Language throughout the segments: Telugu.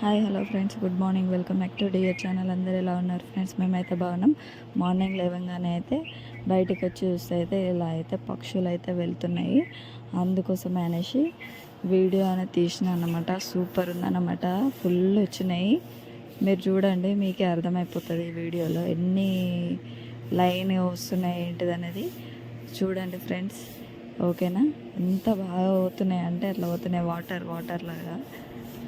Hi hello friends. Good morning. Welcome back to dear channel. అందరూ ఎలా ఉన్నారు ఫ్రెండ్స్? మేమైతే బాగున్నాం. మార్నింగ్ లేవగానే అయితే బయటికి వచ్చి చూస్తే అయితే ఇలా అయితే పక్షులు అయితే వెళ్తున్నాయి. అందుకోసం అనేసి వీడియో అనేది తీసిన అన్నమాట. సూపర్ ఉందన్నమాట. ఫుల్ వచ్చినాయి. మీరు చూడండి మీకే అర్థమైపోతుంది ఈ వీడియోలో. ఎన్ని లైన్ వస్తున్నాయి ఏంటిది అనేది చూడండి ఫ్రెండ్స్. ఓకేనా? ఎంత బాగా పోతున్నాయి అంటే అట్లా పోతున్నాయి. వాటర్ వాటర్ లాగా.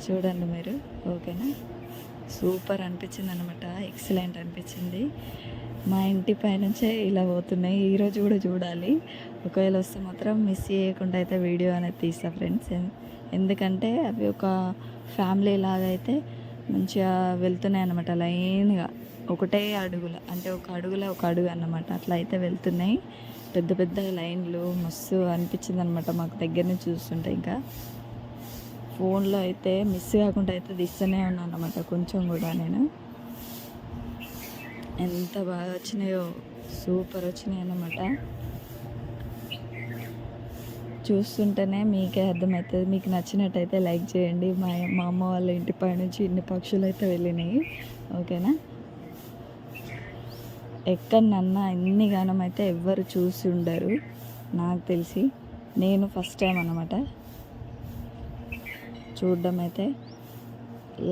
చూడండి మీరు. ఓకేనా? సూపర్ అనిపించింది అనమాట ఎక్సలెంట్ అనిపించింది. మా ఇంటి పైనుంచే ఇలా పోతున్నాయి. ఈరోజు కూడా చూడాలి. ఒకవేళ వస్తే మాత్రం మిస్ చేయకుండా అయితే వీడియో అనేది తీస్తా ఫ్రెండ్స్ ఎందుకంటే అవి ఒక ఫ్యామిలీ లాగా అయితే మంచిగా వెళ్తున్నాయి అనమాట లైన్గా. ఒకటే అడుగుల అంటే ఒక అడుగుల ఒక అడుగు అన్నమాట. అట్లా అయితే వెళ్తున్నాయి. పెద్ద పెద్ద లైన్లు మస్తు అనిపించింది అనమాట మాకు దగ్గర నుంచి చూస్తుంటే ఇంకా. ఫోన్లో అయితే మిస్ కాకుండా అయితే తీస్తూనే ఉన్నాను అనమాట కొంచెం కూడా నేను. ఎంత బాగా వచ్చినాయో సూపర్ వచ్చినాయి అన్నమాట. చూస్తుంటేనే మీకే అర్థమవుతుంది. మీకు నచ్చినట్టయితే లైక్ చేయండి. మా మా అమ్మ వాళ్ళ ఇంటి పై నుంచి ఇన్ని పక్షులు అయితే వెళ్ళినాయి. ఓకేనా? ఎక్కడనన్నా ఇన్ని గానం అయితే ఎవ్వరు చూసి ఉండరు నాకు తెలిసి. నేను ఫస్ట్ టైం అనమాట చూడడం అయితే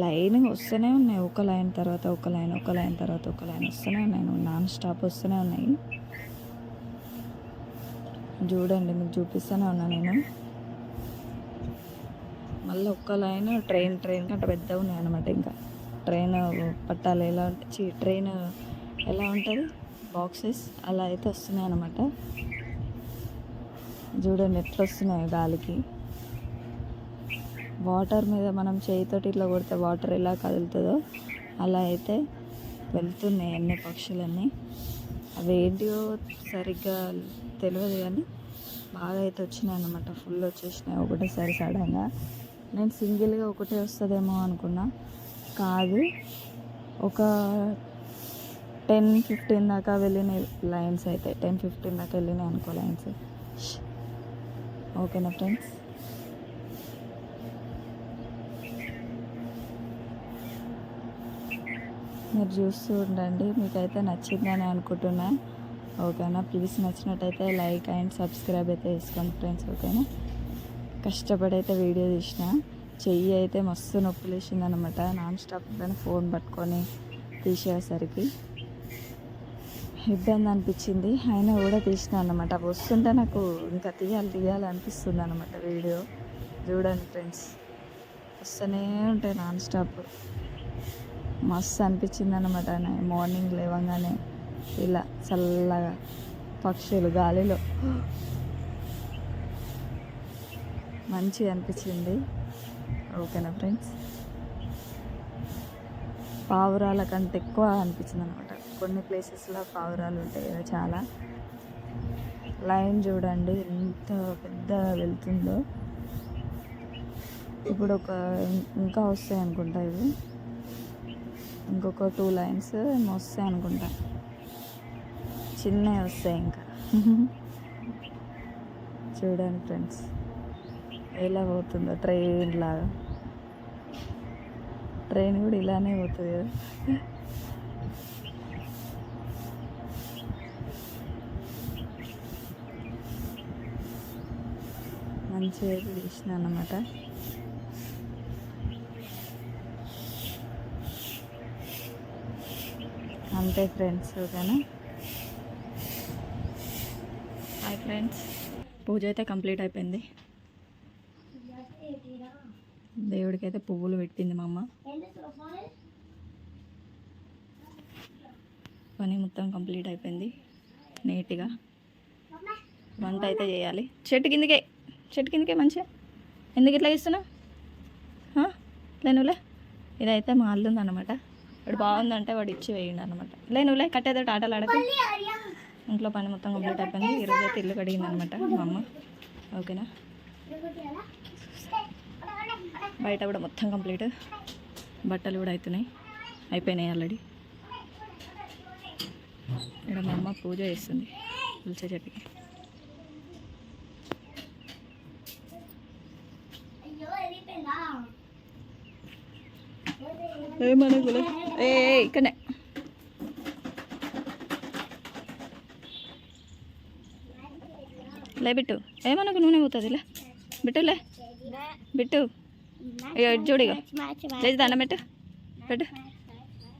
లైన్ వస్తూనే ఉన్నాయి. ఒక లైన్ తర్వాత ఒక లైన్ ఒక లైన్ తర్వాత ఒక లైన్ వస్తూనే ఉన్నాయి. నాన్ స్టాప్ వస్తూనే ఉన్నాయి. చూడండి మీకు చూపిస్తూనే ఉన్నా నేను. మళ్ళీ ఒక్క లైన్ ట్రైన్ ట్రైన్ కంటే పెద్ద ఉన్నాయి అనమాట ఇంకా. ట్రైన్ పట్టాలి ఎలా చి ట్రైన్ ఎలా ఉంటుంది? బాక్సెస్ అలా అయితే వస్తున్నాయి అనమాట చూడండి ఎట్లా వస్తున్నాయి గాలికి. వాటర్ మీద మనం చేయితోటి ఇట్లా కొడితే వాటర్ ఎలా కదులుతుందో అలా అయితే వెళ్తున్నాయి అన్ని పక్షులన్నీ. అవి ఏంటివో సరిగ్గా తెలియదు కానీ బాగా అయితే వచ్చినాయి అనమాట ఫుల్ వచ్చేసినాయి ఒకటేసారి సడన్గా నేను సింగిల్గా ఒకటే వస్తుందేమో అనుకున్నా. కాదు ఒక టెన్ ఫిఫ్టీన్ దాకా వెళ్ళిన లైన్స్ అయితే. టెన్ ఫిఫ్టీన్ దాకా వెళ్ళినాయి అనుకో లైన్స్ ఓకేనా ఫ్రెండ్స్ మీరు చూస్తూ ఉండండి. మీకైతే నచ్చిందని అనుకుంటున్నా. ఓకేనా? ప్లీజ్ నచ్చినట్టయితే లైక్ అండ్ సబ్స్క్రైబ్ అయితే చేసుకోండి ఫ్రెండ్స్ ఓకేనా? కష్టపడి అయితే వీడియో తీసిన. చెయ్యి అయితే మస్తు నొప్పి లేచింది అనమాట నాన్ స్టాప్ ఫోన్ పట్టుకొని తీసేసరికి ఇబ్బంది అనిపించింది. అయినా కూడా తీసిన అనమాట వస్తుంటే నాకు ఇంకా తీయాలి తీయాలి అనిపిస్తుంది అనమాట వీడియో. చూడండి ఫ్రెండ్స్ వస్తూనే ఉంటాయి నాన్ స్టాప్ మస్తు అనిపించింది అనమాట మార్నింగ్ లేవగానే ఇలా చల్లగా పక్షులు గాలిలో మంచిగా అనిపించింది. ఓకేనా ఫ్రెండ్స్? పావురాల కంటే ఎక్కువ అనిపించింది అనమాట కొన్ని ప్లేసెస్లో పావురాలు ఉంటాయి కదా చాలా. లైన్ చూడండి ఎంత పెద్ద వెళ్తుందో. ఇప్పుడు ఒక ఇంకా వస్తాయి అనుకుంటా ఇవి. ఇంకొక టూ లైన్స్ వస్తాయి అనుకుంటా. చిన్నవి వస్తాయి ఇంకా. చూడండి ఫ్రెండ్స్ ఎలా పోతుందో ట్రైన్ లాగా. ట్రైన్ కూడా ఇలానే పోతుంది కదా. మంచిగా తీసిన అనమాట అంతే ఫ్రెండ్స్ ఓకేనా? హాయ్ ఫ్రెండ్స్ పూజ అయితే కంప్లీట్ అయిపోయింది. దేవుడికి అయితే పువ్వులు పెట్టింది మా అమ్మ. పని మొత్తం కంప్లీట్ అయిపోయింది. నీట్గా. వంట అయితే చేయాలి. చెట్టు కిందకే. చెట్టు కిందకే మంచిగా. ఎందుకు ఇట్లా ఇస్తున్నావు లేనులే ఇదైతే మా అల్లుంది అనమాట వాడు బాగుందంటే వాడు ఇచ్చి వేయండి అనమాట లేనులే కట్టేదో ఆటలు ఆడక. ఇంట్లో పని మొత్తం కంప్లీట్ అయిపోయింది. ఈరోజు అయితే ఇల్లు కడిగింది అనమాట మా అమ్మ. ఓకేనా? బయట కూడా మొత్తం కంప్లీట్. బట్టలు కూడా అవుతున్నాయి అయిపోయినాయి ఆల్రెడీ ఇక్కడ మా అమ్మ పూజ చేస్తుంది. తులసి చెట్టుకి. ఏమనకులే ఏ ఏ, ఇక్కడనే లే బిట్టు. ఏమనకు నూనె పోతుంది లే. బిట్టు లే. బిట్టు. ఇక ఇటు చూడు లేదు దండం పెట్టు. పెట్టు.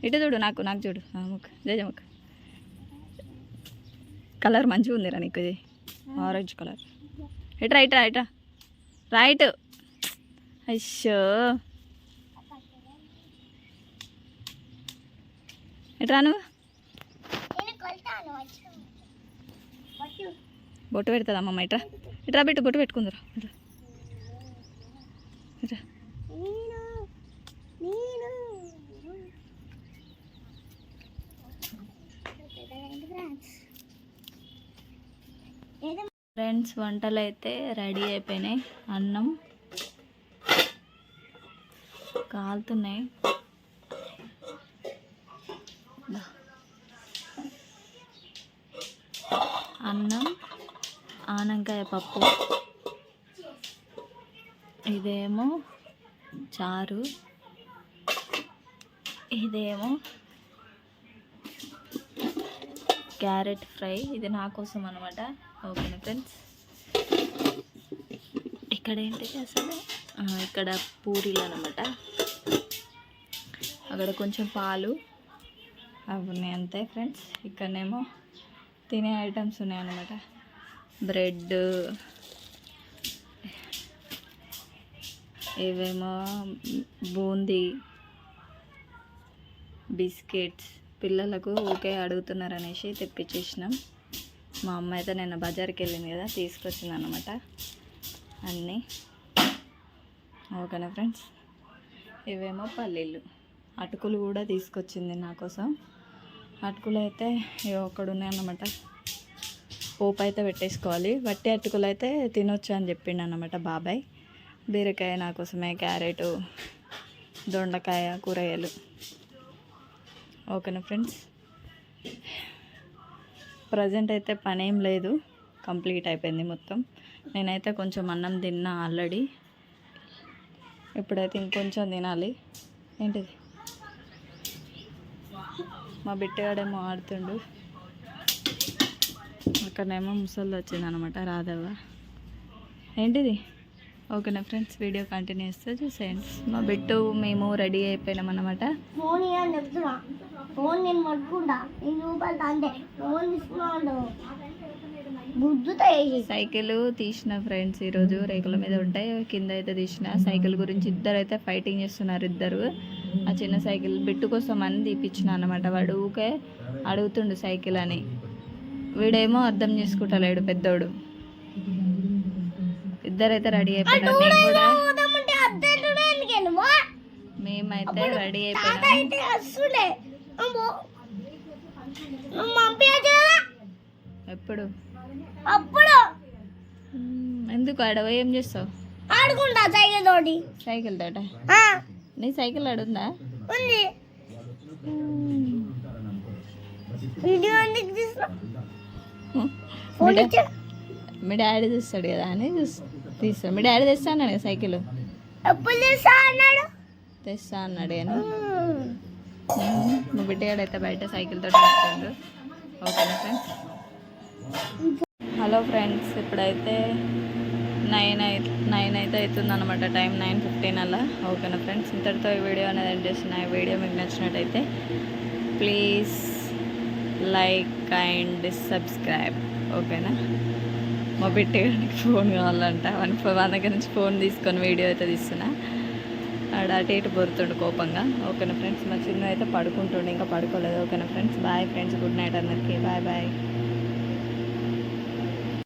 ఇటు చూడు నాకు నాకు చూడు. ఆ, ముక్క జయ కలర్ మంచిగా ఉందిరా నీకు ఇది. Orange colour. ఇట్రా ఇట్రా ఇట్రా రైట్. అయ్యో. ఇట్రా నువ్వు బొట్టు. పెడుతుంది అమ్మమ్మ? ఇట్రా ఇట్రా బిట్టు బొట్టు పెట్టుకుందరా ఇట్రా ఫ్రెండ్స్ వంటలు అయితే రెడీ అయిపోయినాయి. అన్నం కాలుతున్నాయి దా. అన్నం వంకాయ పప్పు. ఇదేమో చారు. ఇదేమో క్యారెట్ ఫ్రై. ఇది నా కోసం అనమాట ఓకేనా ఫ్రెండ్స్? ఇక్కడ ఏంటిది అసలు ఇక్కడ పూరీలు అనమాట అక్కడ కొంచెం పాలు. అవి ఉన్నాయి అంతే ఫ్రెండ్స్. ఇక్కడనేమో తినే ఐటమ్స్ ఉన్నాయన్నమాట. బ్రెడ్ ఇవేమో బూందీ బిస్కెట్స్. పిల్లలకు ఊకే అడుగుతున్నారు అనేసి తెప్పించేసినాం. మా అమ్మ అయితే నిన్న బజార్కి వెళ్ళింది కదా తీసుకొచ్చింది అనమాట అన్నీ. ఓకేనా ఫ్రెండ్స్? ఇవేమో పల్లీలు. అటుకులు కూడా తీసుకొచ్చింది నా కోసం. అటుకులు అయితే ఇవి ఒకడు ఉన్నాయన్నమాట పోపు అయితే పెట్టేసుకోవాలి. వట్టి అటుకులు అయితే తినొచ్చు అని చెప్పిండు అనమాట బాబాయ్. బీరకాయ నా కోసమే క్యారెట్ దొండకాయ కూరగాయలు. ఓకేనా ఫ్రెండ్స్? ప్రజెంట్ అయితే పని ఏం లేదు. కంప్లీట్ అయిపోయింది మొత్తం. నేనైతే కొంచెం అన్నం తిన్నా ఆల్రెడీ. ఇప్పుడైతే ఇంకొంచెం తినాలి. ఏంటిది? మా బిట్టగాడేమో ఆడుతుండు. అక్కడనేమో ముసలి వచ్చింది అనమాట రాధవ్వ. ఏంటిది? ఓకేనా ఫ్రెండ్స్ వీడియో కంటిన్యూ చేస్తే చూసేయండి. మా బిట్టు మేము రెడీ అయిపోయినాం అనమాట ఫోన్ ఇవ్వని చెప్తున్నా. ఫోన్ నేను పట్టుకుంటా. నేను రూపాయలు అంతే. ఫోన్ తీసుకున్నాడు. బుద్ధుతో వేసి సైకిల్ తీసిన ఫ్రెండ్స్ ఈరోజు రేకుల మీద ఉంటాయి కింద అయితే తీసిన సైకిల్ గురించి ఇద్దరు అయితే ఫైటింగ్ చేస్తున్నారు ఇద్దరు. ఆ చిన్న సైకిల్ బిట్టు కోసం అని తీపిచ్చిన అనమాట వాడు ఊకే అడుగుతుండు సైకిల్ అని. వీడేమో అర్థం చేసుకుంటలేడు పెద్దోడు. ఇద్దరైతే రెడీ అయిపోయినారు. నేను కూడా మేమైతే రెడీ అయిపోయినాం. ఎప్పుడు? అప్పుడు. ఎందుకు ఆడవ ఏం చేస్తావు? ఆడుకుంటా సైకిల్ తోటి. సైకిల్ తోట? నీ సైకిల్ ఆడుందా ఉంది? వీడియో ఎందుకు తీసిన ఫోన్ మీ డాడీ చూస్తాడు కదా అని తీస్తాడు. మీ డాడీ తెస్తా అన్నాడు కదా సైకిల్? తెస్తా అన్నాడు? కానీ. మా బిడ్డగాడు అయితే బయట సైకిల్ తోటి వస్తుండు ఓకేనా ఫ్రెండ్స్ హలో ఫ్రెండ్స్ ఇప్పుడైతే నైన్ అయి నైన్ అయితే అవుతుంది అనమాట టైం నైన్ ఫిఫ్టీన్ అలా. ఓకేనా ఫ్రెండ్స్ ఇంతటితో ఈ వీడియో అనేది ఎండ్ చేసిన ఈ వీడియో మీకు నచ్చినట్టయితే ప్లీజ్ లైక్ అండ్ సబ్స్క్రైబ్ ఓకేనా? మా పెట్టేయడానికి ఫోన్ కావాలంట. వన్ వన్ దగ్గర నుంచి ఫోన్ తీసుకొని వీడియో అయితే తీస్తున్నా. ఆడ అటు ఇటు బొరుతుండు కోపంగా. ఓకేనా ఫ్రెండ్స్? మా చిన్న అయితే పడుకుంటుండే ఇంకా పడుకోలేదు. ఓకేనా friends? Bye friends. Good night అందరికీ. Bye bye.